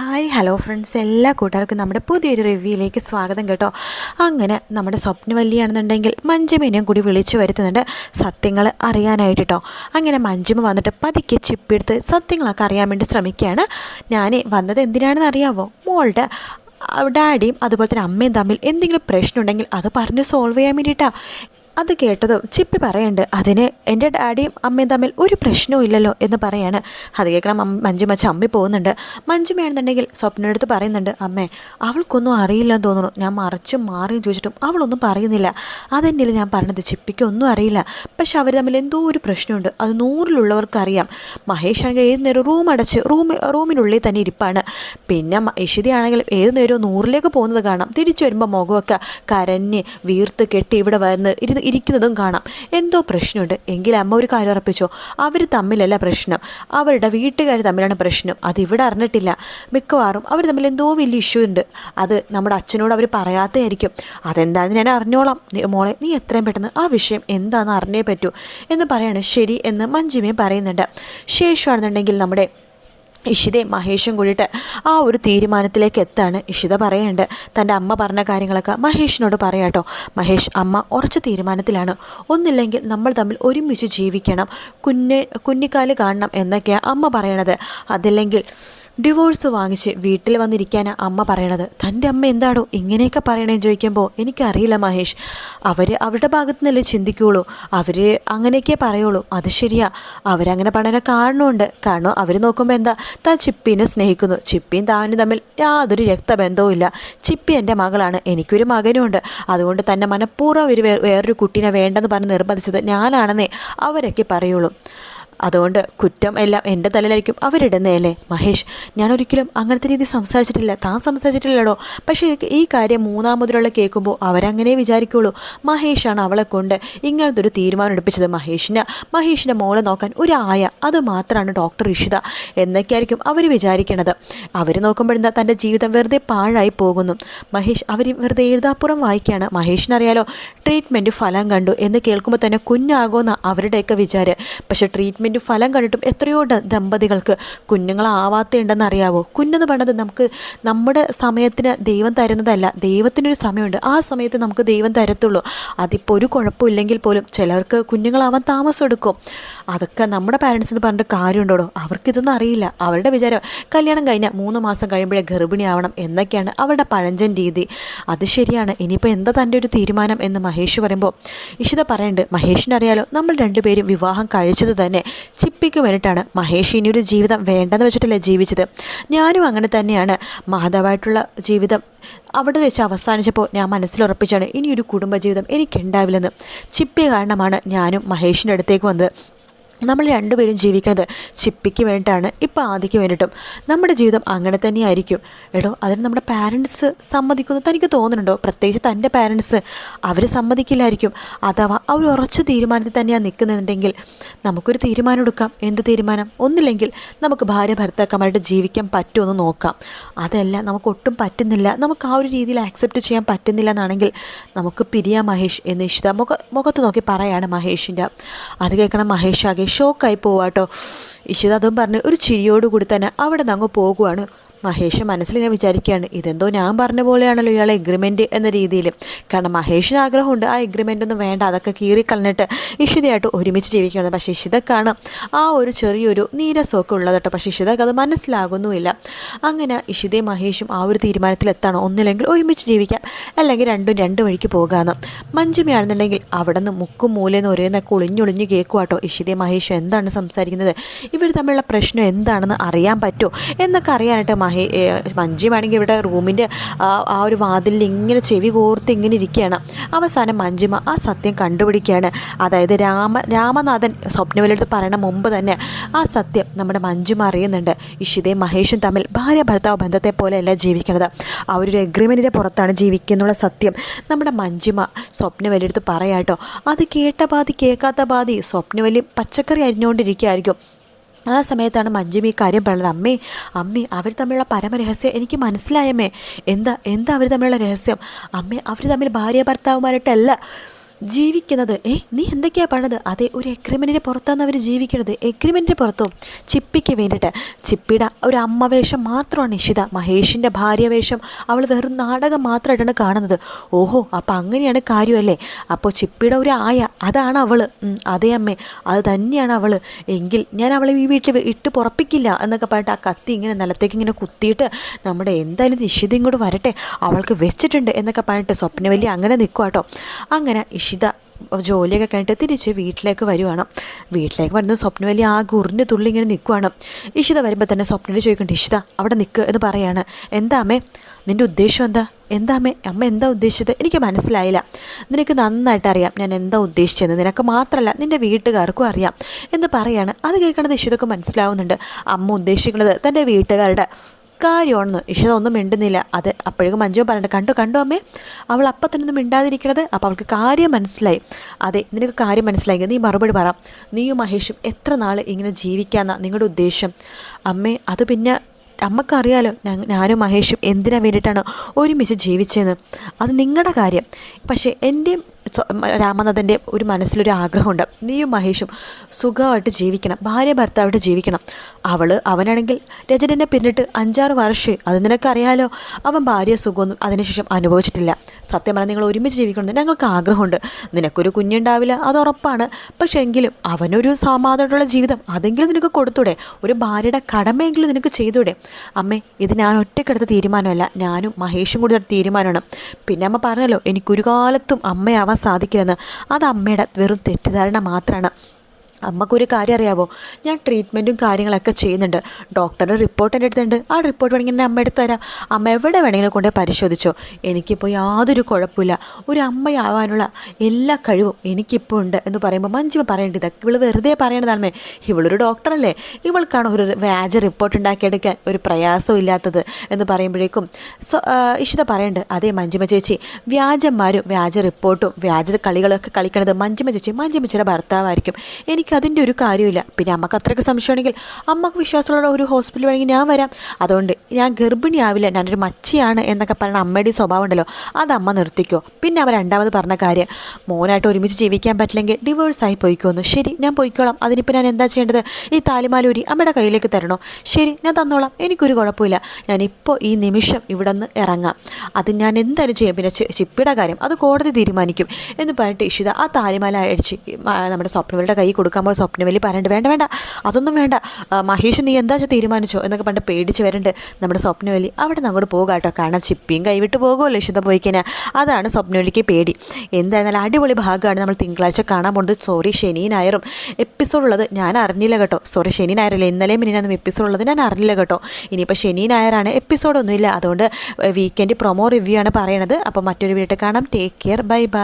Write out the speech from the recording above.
Hi hello friends എല്ലാ കൂട്ടുകാർക്കും നമ്മുടെ പുതിയൊരു റിവ്യൂയിലേക്ക് സ്വാഗതം കേട്ടോ. അങ്ങനെ നമ്മുടെ സ്വപ്നവല്ലിയാണെന്നുണ്ടെങ്കിൽ മഞ്ജുമേനെയും കൂടി വിളിച്ചു വരുത്തുന്നുണ്ട് സത്യങ്ങൾ അറിയാനായിട്ട് കേട്ടോ അങ്ങനെ മഞ്ജുമ വന്നിട്ട് പതുക്കെ ചിപ്പെടുത്ത് സത്യങ്ങളൊക്കെ അറിയാൻ വേണ്ടി ശ്രമിക്കുകയാണ്. ഞാൻ വന്നത് എന്തിനാണെന്ന് അറിയാവോ? മോളുടെ ഡാഡിയും അതുപോലെ തന്നെ അമ്മയും തമ്മിൽ എന്തെങ്കിലും പ്രശ്നമുണ്ടെങ്കിൽ അത് പറഞ്ഞ് സോൾവ് ചെയ്യാൻ വേണ്ടിയിട്ടാണ് അത് കേട്ടതും ചിപ്പി പറയുന്നുണ്ട് അതിന് എന്റെ ഡാഡിയും അമ്മയും തമ്മിൽ ഒരു പ്രശ്നവും ഇല്ലല്ലോ എന്ന് പറയാണ്. അത് കേൾക്കണം മഞ്ജുമച്ച അമ്മി പോകുന്നുണ്ട്. മഞ്ജുമയാണെന്നുണ്ടെങ്കിൽ സ്വപ്നടുത്ത് പറയുന്നുണ്ട് അമ്മേ അവൾക്കൊന്നും അറിയില്ല എന്ന് തോന്നുന്നു. ഞാൻ മറിച്ചും മാറിയും ചോദിച്ചിട്ടും അവളൊന്നും പറയുന്നില്ല. അതെന്നില്ല ഞാൻ പറഞ്ഞത്? ചിപ്പിക്കൊന്നും അറിയില്ല. പക്ഷെ അവർ തമ്മിൽ എന്തോ ഒരു പ്രശ്നമുണ്ട്. അത് നൂറിലുള്ളവർക്ക് അറിയാം മഹേഷ് ആണെങ്കിൽ ഏത് നേരം റൂം അടച്ച് റൂം റൂമിനുള്ളിൽ തന്നെ ഇരിപ്പാണ്. പിന്നെ ഇഷിതയാണെങ്കിലും ഏത് നേരവും നൂറിലേക്ക് പോകുന്നത് കാണാം. തിരിച്ചു വരുമ്പോൾ മുഖമൊക്കെ കരഞ്ഞ് വീർത്ത് കെട്ടി ഇവിടെ വന്ന് ഇരുന്ന് ഇരിക്കുന്നതും കാണാം. എന്തോ പ്രശ്നമുണ്ട്. എങ്കിൽ അമ്മ ഒരു കാര്യം ഉറപ്പിച്ചോ? അവർ തമ്മിലല്ല പ്രശ്നം. അവരുടെ വീട്ടുകാർ തമ്മിലാണ് പ്രശ്നം. അതിവിടെ അറിഞ്ഞിട്ടില്ല. മിക്കവാറും അവർ തമ്മിൽ എന്തോ വലിയ ഇഷ്യൂ ഉണ്ട്. അത് നമ്മുടെ അച്ഛനോട് അവർ പറയാത്തതായിരിക്കും. അതെന്താണെന്ന് ഞാൻ അറിഞ്ഞോളാം. മോളെ നീ എത്രയും പെട്ടെന്ന് ആ വിഷയം എന്താണെന്ന് അറിഞ്ഞേ പറ്റൂ എന്ന് പറയാണ് ശരി എന്ന് മഞ്ജിമയും പറയുന്നുണ്ട്. ശേഷമാണെന്നുണ്ടെങ്കിൽ നമ്മുടെ ഇഷിതയും മഹേഷും കൂടിയിട്ട് ആ ഒരു തീരുമാനത്തിലേക്ക് എത്താണ് ഇഷിത പറയേണ്ടത്? തന്റെ അമ്മ പറഞ്ഞ കാര്യങ്ങളൊക്കെ മഹേഷിനോട് പറയാട്ടോ മഹേഷ് അമ്മ ഉറച്ച തീരുമാനത്തിലാണ്. ഒന്നില്ലെങ്കിൽ നമ്മൾ തമ്മിൽ ഒരുമിച്ച് ജീവിക്കണം. കുഞ്ഞ് കുഞ്ഞിക്കാൽ കാണണം എന്നൊക്കെയാണ് അമ്മ പറയണത്. അതല്ലെങ്കിൽ ഡിവോഴ്സ് വാങ്ങിച്ച് വീട്ടിൽ വന്നിരിക്കാൻ അമ്മ പറയണത്. തന്റെ അമ്മ എന്താണോ ഇങ്ങനെയൊക്കെ പറയണേന്ന് ചോദിക്കുമ്പോൾ എനിക്കറിയില്ല മഹേഷ്. അവർ അവരുടെ ഭാഗത്തു നിന്നല്ലേ ചിന്തിക്കുകയുള്ളൂ അവർ അങ്ങനെയൊക്കെ പറയുള്ളൂ. അത് ശരിയാ. അവരങ്ങനെ പറയാൻ കാരണമുണ്ട് കാരണം അവർ നോക്കുമ്പോൾ എന്താ? താൻ ചിപ്പിനെ സ്നേഹിക്കുന്നു. ചിപ്പിയും താനും തമ്മിൽ യാതൊരു രക്തബന്ധവും ഇല്ല. ചിപ്പി എന്റെ മകളാണ്. എനിക്കൊരു മകനുമുണ്ട് അതുകൊണ്ട് തന്നെ മനഃപൂർവം ഒരു വേറൊരു കുട്ടീനെ വേണ്ടെന്ന് പറഞ്ഞ് നിർബന്ധിച്ചത് ഞാനാണെന്നേ അവരൊക്കെ പറയുള്ളൂ. അതുകൊണ്ട് കുറ്റം എല്ലാം എന്റെ തലയിലായിരിക്കും അവരിടുന്നതല്ലേ മഹേഷ് ഞാനൊരിക്കലും അങ്ങനത്തെ രീതി സംസാരിച്ചിട്ടില്ല. താൻ സംസാരിച്ചിട്ടില്ലടോ. പക്ഷേ ഈ കാര്യം മൂന്നാമതിലുള്ള കേൾക്കുമ്പോൾ അവരങ്ങനെ വിചാരിക്കുള്ളൂ. മഹേഷാണ് അവളെ കൊണ്ട് ഇങ്ങനത്തെ ഒരു തീരുമാനം എടുപ്പിച്ചത്. മഹേഷിന് മഹേഷിന്റെ മോളെ നോക്കാൻ ഒരു ആയ അത് മാത്രമാണ് ഡോക്ടർ ഇഷിത എന്നൊക്കെയായിരിക്കും അവർ വിചാരിക്കണത്. അവർ നോക്കുമ്പോഴെന്താ തന്റെ ജീവിതം വെറുതെ പാഴായി പോകുന്നു. മഹേഷ് അവർ വെറുതെ എഴുതാപ്പുറം വായിക്കുകയാണ് മഹേഷിനറിയാലോ ട്രീറ്റ്മെന്റ് ഫലം കണ്ടു എന്ന് കേൾക്കുമ്പോൾ തന്നെ കുഞ്ഞാകുമെന്ന അവരുടെയൊക്കെ വിചാരം. പക്ഷേ ട്രീറ്റ്മെന്റ് ട്രീറ്റ്മെന്റ് ഫലം കണ്ടിട്ടും എത്രയോ ദമ്പതികൾക്ക് കുഞ്ഞുങ്ങളാവാത്തയുണ്ടെന്ന് അറിയാവോ കുഞ്ഞെന്ന് പറയുന്നത് നമുക്ക് നമ്മുടെ സമയത്തിന് ദൈവം തരുന്നതല്ല. ദൈവത്തിനൊരു സമയമുണ്ട്. ആ സമയത്ത് നമുക്ക് ദൈവം തരത്തുള്ളൂ. അതിപ്പോൾ ഒരു കുഴപ്പമില്ലെങ്കിൽ പോലും ചിലർക്ക് കുഞ്ഞുങ്ങളാവാൻ താമസം എടുക്കും അതൊക്കെ നമ്മുടെ പാരൻസ് എന്ന് പറഞ്ഞിട്ട് കാര്യമുണ്ടോ അവർക്കിതൊന്നും അറിയില്ല. അവരുടെ വിചാരം കല്യാണം കഴിഞ്ഞാൽ മൂന്ന് മാസം കഴിയുമ്പോഴേ ഗർഭിണിയാവണം എന്നൊക്കെയാണ് അവരുടെ പഴഞ്ചൻ രീതി. അത് ശരിയാണ്. ഇനിയിപ്പോൾ എന്താ തന്റെ ഒരു തീരുമാനം എന്ന് മഹേഷ് പറയുമ്പോൾ ഇഷിത പറയുന്നുണ്ട് മഹേഷിനറിയാലോ നമ്മൾ രണ്ടുപേരും വിവാഹം കഴിച്ചത് തന്നെ ചിപ്പിക്ക് വേണ്ടിയിട്ടാണ് മഹേഷ് ഇനിയൊരു ജീവിതം വേണ്ടെന്ന് വെച്ചിട്ടല്ലേ ജീവിച്ചത്. ഞാനും അങ്ങനെ തന്നെയാണ് മാധവായിട്ടുള്ള ജീവിതം അവിടെ വെച്ച് അവസാനിച്ചപ്പോൾ ഞാൻ മനസ്സിലുറപ്പിച്ചാണ് ഇനിയൊരു കുടുംബജീവിതം എനിക്കുണ്ടാവില്ലെന്ന്. ചിപ്പി കാരണമാണ് ഞാനും മഹേഷിന്റെ അടുത്തേക്ക് വന്നത്. നമ്മൾ രണ്ടുപേരും ജീവിക്കുന്നത് ചിപ്പിക്ക് വേണ്ടിയിട്ടാണ് ഇപ്പോൾ ആദിക്ക് വേണ്ടിയിട്ടും. നമ്മുടെ ജീവിതം അങ്ങനെ തന്നെയായിരിക്കും. എടോ അതിന് നമ്മുടെ പാരൻസ് സമ്മതിക്കുന്നു. തനിക്ക് തോന്നുന്നുണ്ടോ? പ്രത്യേകിച്ച് തന്റെ പാരൻസ് അവർ സമ്മതിക്കില്ലായിരിക്കും. അഥവാ അവർ ഉറച്ച തീരുമാനത്തിൽ തന്നെയാണ് നിൽക്കുന്നുണ്ടെങ്കിൽ നമുക്കൊരു തീരുമാനം എടുക്കാം. എന്ത് തീരുമാനം? ഒന്നില്ലെങ്കിൽ നമുക്ക് ഭാര്യ ഭർത്താക്കന്മാരുടെ ജീവിക്കാൻ പറ്റുമെന്ന് നോക്കാം. അതല്ല നമുക്ക് ഒട്ടും പറ്റുന്നില്ല. നമുക്ക് ആ ഒരു രീതിയിൽ ആക്സെപ്റ്റ് ചെയ്യാൻ പറ്റുന്നില്ല എന്നാണെങ്കിൽ നമുക്ക് പിരിയാ മഹേഷ് എന്ന് ഇഷ്ട മുഖ മുഖത്ത് നോക്കി പറയാണ് മഹേഷിന്റെ. അത് കേൾക്കണം മഹേഷ് ആകെ షోక్ అయిపోవాట ഇഷിത അതും പറഞ്ഞ് ഒരു ചിരിയോടുകൂടി തന്നെ അവിടെ നിന്ന് അങ്ങ് പോകുവാണ്. മഹേഷ് മനസ്സിലിങ്ങനെ വിചാരിക്കുകയാണ് ഇതെന്തോ ഞാൻ പറഞ്ഞ പോലെയാണല്ലോ ഇയാളെ എഗ്രിമെന്റ് എന്ന രീതിയിൽ. കാരണം മഹേഷിന് ആഗ്രഹമുണ്ട് ആ എഗ്രിമെന്റ് ഒന്നും വേണ്ട അതൊക്കെ കീറിക്കളഞ്ഞിട്ട് ഇഷിതയായിട്ട് ഒരുമിച്ച് ജീവിക്കുന്നത് പക്ഷേ ഇഷിതക്കാണ് ആ ഒരു ചെറിയൊരു നീരസമൊക്കെ ഉള്ളത് കേട്ടോ. പക്ഷേ ഇഷിതക്ക് അത് മനസ്സിലാകുന്നുമില്ല. അങ്ങനെ ഇഷിതയും മഹേഷും ആ ഒരു തീരുമാനത്തിലെത്താണ്. ഒന്നില്ലെങ്കിൽ ഒരുമിച്ച് ജീവിക്കാം അല്ലെങ്കിൽ രണ്ടും രണ്ട് വഴിക്ക് പോകാമെന്ന്. മഞ്ജുമയാണെന്നുണ്ടെങ്കിൽ അവിടെ നിന്ന് മുക്കും മൂലയെന്ന് ഒരേന്നൊക്കെ ഒളിഞ്ഞൊളിഞ്ഞ് കേൾക്കുവാട്ടോ ഇഷിതയും മഹേഷും. എന്താണ് സംസാരിക്കുന്നത്? ഇവർ തമ്മിലുള്ള പ്രശ്നം എന്താണെന്ന് അറിയാൻ പറ്റുമോ എന്നൊക്കെ അറിയാനായിട്ട് മഹേ മഞ്ജിമാണെങ്കിൽ ഇവിടെ റൂമിന്റെ ആ ഒരു വാതിലിൽ ഇങ്ങനെ ചെവി കോർത്ത് ഇങ്ങനെ ഇരിക്കുകയാണ്. അവസാനം മഞ്ജിമ ആ സത്യം കണ്ടുപിടിക്കുകയാണ്. അതായത് രാമ രാമനാഥൻ സ്വപ്നവിലെടുത്ത് പറയണ മുമ്പ് തന്നെ ആ സത്യം നമ്മുടെ മഞ്ജിമ അറിയുന്നുണ്ട്. ഇഷിതയും മഹേഷും തമ്മിൽ ഭാര്യ ഭർത്താവ് ബന്ധത്തെ പോലെയല്ല ജീവിക്കുന്നത്. ഒരു എഗ്രിമെന്റിന്റെ പുറത്താണ് ജീവിക്കുന്നുള്ള സത്യം നമ്മുടെ മഞ്ജിമ സ്വപ്നവലിയെടുത്ത് പറയാട്ടോ. അത് കേട്ട പാതി കേൾക്കാത്ത പാതി സ്വപ്നവലി പച്ചക്കറി അരിഞ്ഞുകൊണ്ടിരിക്കുകയായിരിക്കും. ആ സമയത്താണ് മഞ്ജുമി കാര്യം പറഞ്ഞത്. അമ്മേ അമ്മേ അവർ തമ്മിലുള്ള പരമരഹസ്യം എനിക്ക് മനസ്സിലായമ്മേ എന്താ എന്താ അവർ തമ്മിലുള്ള രഹസ്യം? അമ്മേ അവർ തമ്മിൽ ഭാര്യ ഭർത്താവുമാരായിട്ടല്ല ജീവിക്കുന്നത്. ഏ നീ എന്തൊക്കെയാ പറഞ്ഞത് അതെ ഒരു എഗ്രിമെന്റിന്റെ പുറത്താണ് അവർ ജീവിക്കുന്നത് എഗ്രിമെന്റിന്റെ പുറത്തും? ചിപ്പിക്ക് വേണ്ടിയിട്ട് ചിപ്പിയുടെ ഒരു അമ്മ വേഷം മാത്രമാണ് നിഷിത മഹേഷിന്റെ ഭാര്യ വേഷം അവൾ വെറും നാടകം മാത്രമായിട്ടാണ് കാണുന്നത്. ഓഹോ അപ്പം അങ്ങനെയാണ് കാര്യമല്ലേ? അപ്പോൾ ചിപ്പിയുടെ ഒരു ആയ അതാണ് അവൾ അതേ അമ്മേ അത് തന്നെയാണ് അവൾ എങ്കിൽ ഞാൻ അവളെ ഈ വീട്ടിൽ ഇട്ട് പുറപ്പിക്കില്ല എന്നൊക്കെ പറഞ്ഞിട്ട് ആ കത്തി ഇങ്ങനെ നിലത്തേക്ക് ഇങ്ങനെ കുത്തിയിട്ട് നമ്മുടെ എന്തായാലും ഇഷിത ഇങ്ങോട്ട് വരട്ടെ. അവൾക്ക് വെച്ചിട്ടുണ്ട് എന്നൊക്കെ പറഞ്ഞിട്ട് സ്വപ്നവല്ലി അങ്ങനെ നിൽക്കുക കേട്ടോ അങ്ങനെ ഇഷിത ജോലിയൊക്കെ കഴിഞ്ഞിട്ട് തിരിച്ച് വീട്ടിലേക്ക് വരുവാണ്. വീട്ടിലേക്ക് വരുന്ന സ്വപ്നവല്ലി ആ ഗുറിന്റെ തുള്ളി ഇങ്ങനെ നിൽക്കുവാണ് ഇഷിത വരുമ്പോൾ തന്നെ സ്വപ്നയിൽ ചോദിക്കുന്നുണ്ട് ഇഷിത അവിടെ നിൽക്ക് എന്ന് പറയാണ്. എന്താമേ നിന്റെ ഉദ്ദേശം എന്താ? എന്താമേ അമ്മേ? എന്താ ഉദ്ദേശിച്ചത്? എനിക്ക് മനസ്സിലായില്ല. നിനക്ക് നന്നായിട്ട് അറിയാം. ഞാൻ എന്താ ഉദ്ദേശിച്ചത് നിനക്ക് മാത്രമല്ല നിന്റെ വീട്ടുകാർക്കും അറിയാം എന്ന് പറയാണ്. അത് കേൾക്കണത് ഇഷിതൊക്കെ മനസ്സിലാവുന്നുണ്ട്. അമ്മ ഉദ്ദേശിക്കുന്നത് തന്റെ വീട്ടുകാരുടെ കാര്യമാണെന്ന്. ഇഷിത ഒന്നും മിണ്ടുന്നില്ല. അത് അപ്പോഴേക്കും മഞ്ജു പറഞ്ഞിട്ട് കണ്ടു കണ്ടു അമ്മേ. അവൾ അപ്പം തന്നെ ഒന്നും മിണ്ടാതിരിക്കണത്. അപ്പോൾ അവൾക്ക് കാര്യം മനസ്സിലായി. അതെ നിനക്ക് കാര്യം മനസ്സിലായി. നീ മറുപടി പറ. നീയും മഹേഷും എത്ര നാൾ ഇങ്ങനെ ജീവിക്കാന്ന നിങ്ങളുടെ ഉദ്ദേശം? അമ്മേ അത് പിന്നെ അമ്മക്കറിയാലോ. ഞാനും മഹേഷും എന്തിനാ വേണ്ടിയിട്ടാണ് ഒരുമിച്ച് ജീവിച്ചതെന്ന് അത് നിങ്ങളുടെ കാര്യം. പക്ഷേ എന്റെയും രാമനാഥന്റെ ഒരു മനസ്സിലൊരു ആഗ്രഹമുണ്ട്. നീയും മഹേഷും സുഖമായിട്ട് ജീവിക്കണം. ഭാര്യ ഭർത്താവായിട്ട് ജീവിക്കണം. അവൾ അവനാണെങ്കിൽ രജനനെ പിന്നിട്ട് അഞ്ചാറ് വർഷം. അത് നിനക്കറിയാലോ? അവൻ ഭാര്യ സുഖമൊന്നും അതിനുശേഷം അനുഭവിച്ചിട്ടില്ല. സത്യം പറഞ്ഞാൽ നിങ്ങൾ ഒരുമിച്ച് ജീവിക്കണം ഞങ്ങൾക്ക് ആഗ്രഹമുണ്ട്. നിനക്കൊരു കുഞ്ഞുണ്ടാവില്ല അത് ഉറപ്പാണ്. പക്ഷേ എങ്കിലും അവനൊരു സമാധാനമുള്ള ജീവിതം അതെങ്കിലും നിനക്ക് കൊടുത്തൂടെ? ഒരു ഭാര്യയുടെ കടമയെങ്കിലും നിനക്ക് ചെയ്തൂടെ? അമ്മേ ഇത് ഞാൻ ഒറ്റക്കെടുത്ത തീരുമാനമല്ല. ഞാനും മഹേഷും കൂടി തീരുമാനമാണ്. പിന്നെ അമ്മ പറഞ്ഞല്ലോ എനിക്കൊരു കാലത്തും അമ്മയാവാൻ സാധിക്കില്ലെന്ന് അത് അമ്മയുടെ വെറും തെറ്റിദ്ധാരണ മാത്രമാണ് അമ്മക്കൊരു കാര്യം അറിയാവോ? ഞാൻ ട്രീറ്റ്മെന്റും കാര്യങ്ങളൊക്കെ ചെയ്യുന്നുണ്ട്. ഡോക്ടറുടെ റിപ്പോർട്ട് എന്റെ അടുത്തുണ്ട്. ആ റിപ്പോർട്ട് വേണമെങ്കിൽ എന്റെ അമ്മ എടുത്ത് തരാം. അമ്മ എവിടെ വേണമെങ്കിലും കൊണ്ടേ പരിശോധിച്ചോ. എനിക്കിപ്പോൾ യാതൊരു കുഴപ്പമില്ല. ഒരു അമ്മയാവാനുള്ള എല്ലാ കഴിവും എനിക്കിപ്പോൾ ഉണ്ട് എന്ന് പറയുമ്പോൾ മഞ്ജിമ പറയേണ്ടത് ഇവൾ വെറുതെ പറയേണ്ടതാണ് ഇവളൊരു ഡോക്ടറല്ലേ ഇവൾക്കാണ് ഒരു വ്യാജ റിപ്പോർട്ട് ഉണ്ടാക്കിയെടുക്കാൻ ഒരു പ്രയാസവും ഇല്ലാത്തത് എന്ന് പറയുമ്പോഴേക്കും സോ ഇഷിത പറയേണ്ടത് അതേ മഞ്ജിമ ചേച്ചി വ്യാജന്മാരും വ്യാജ റിപ്പോർട്ടും വ്യാജ കളികളൊക്കെ കളിക്കണത് മഞ്ജിമ ചേച്ചി. മഞ്ജുമ ചേച്ചിയുടെ ഭർത്താവായിരിക്കും. എനിക്ക് എനിക്ക് അതിന്റെ ഒരു കാര്യമില്ല പിന്നെ അമ്മയ്ക്ക് അത്രയ്ക്ക് സംശയമാണെങ്കിൽ അമ്മയ്ക്ക് വിശ്വാസമുള്ള ഒരു ഹോസ്പിറ്റൽ വേണമെങ്കിൽ ഞാൻ വരാം. അതുകൊണ്ട് ഞാൻ ഗർഭിണിയാവില്ല. ഞാനൊരു മച്ചിയാണ് എന്നൊക്കെ പറയുന്ന അമ്മയുടെ സ്വഭാവം ഉണ്ടല്ലോ. അത് അമ്മ നിർത്തിക്കോ. പിന്നെ അവർ രണ്ടാമത് പറഞ്ഞ കാര്യം മോനായിട്ട് ഒരുമിച്ച് ജീവിക്കാൻ പറ്റില്ലെങ്കിൽ ഡിവോഴ്സായി പോയിക്കോന്ന്. ശരി ഞാൻ പോയിക്കോളാം. അതിനിപ്പോൾ ഞാൻ എന്താ ചെയ്യേണ്ടത്? ഈ താലിമാലൂരി അമ്മയുടെ കയ്യിലേക്ക് തരണോ? ശരി ഞാൻ തന്നോളാം. എനിക്കൊരു കുഴപ്പമില്ല. ഞാനിപ്പോൾ ഈ നിമിഷം ഇവിടെ നിന്ന് ഇറങ്ങാം. അത് ഞാൻ എന്തായാലും ചെയ്യും. പിന്നെ ചിപ്പിയുടെ കാര്യം. അത് കോടതി തീരുമാനിക്കും എന്ന് പറഞ്ഞിട്ട് ഇഷിത ആ താലിമാല അടിച്ച് നമ്മുടെ സ്വപ്നങ്ങളുടെ കൈ കൊടുക്കാൻ നോക്കുമ്പോൾ സ്വപ്നവലി പറയണ്ട് വേണ്ട വേണ്ട അതൊന്നും വേണ്ട. മഹേഷ് നീ എന്താ തീരുമാനിച്ചോ? എന്നൊക്കെ പണ്ട് പേടിച്ച് വരണ്ട് നമ്മുടെ സ്വപ്നവലി അവിടെ നിന്ന് അങ്ങോട്ട് പോകുക കേട്ടോ. കാരണം ചിപ്പിയും കൈവിട്ട് പോകുമല്ലോ ഇഷിത പോയിക്കഴിഞ്ഞാൽ അതാണ് സ്വപ്നവലിക്ക് പേടി. എന്തായിരുന്നാലും അടിപൊളി ഭാഗമാണ് നമ്മൾ തിങ്കളാഴ്ച കാണാൻ പോകുന്നത് സോറി ശനി ഞായറും. എപ്പിസോഡ് ഉള്ളത് ഞാൻ അറിഞ്ഞില്ല കേട്ടോ. സോറി ശനി ഞായറല്ലേ ഇന്നലെയും മിനിനാന്നും എപ്പിസോഡ് ഉള്ളത് ഞാൻ അറിഞ്ഞില്ല കേട്ടോ. ഇനിയിപ്പോൾ ശനി ഞായറാണ് എപ്പിസോഡൊന്നുമില്ല അതുകൊണ്ട് വീക്കെൻഡ് പ്രൊമോ റിവ്യൂ ആണ് പറയണത്. അപ്പോൾ മറ്റൊരു വീട്ടിൽ കാണാം. Take care bye bye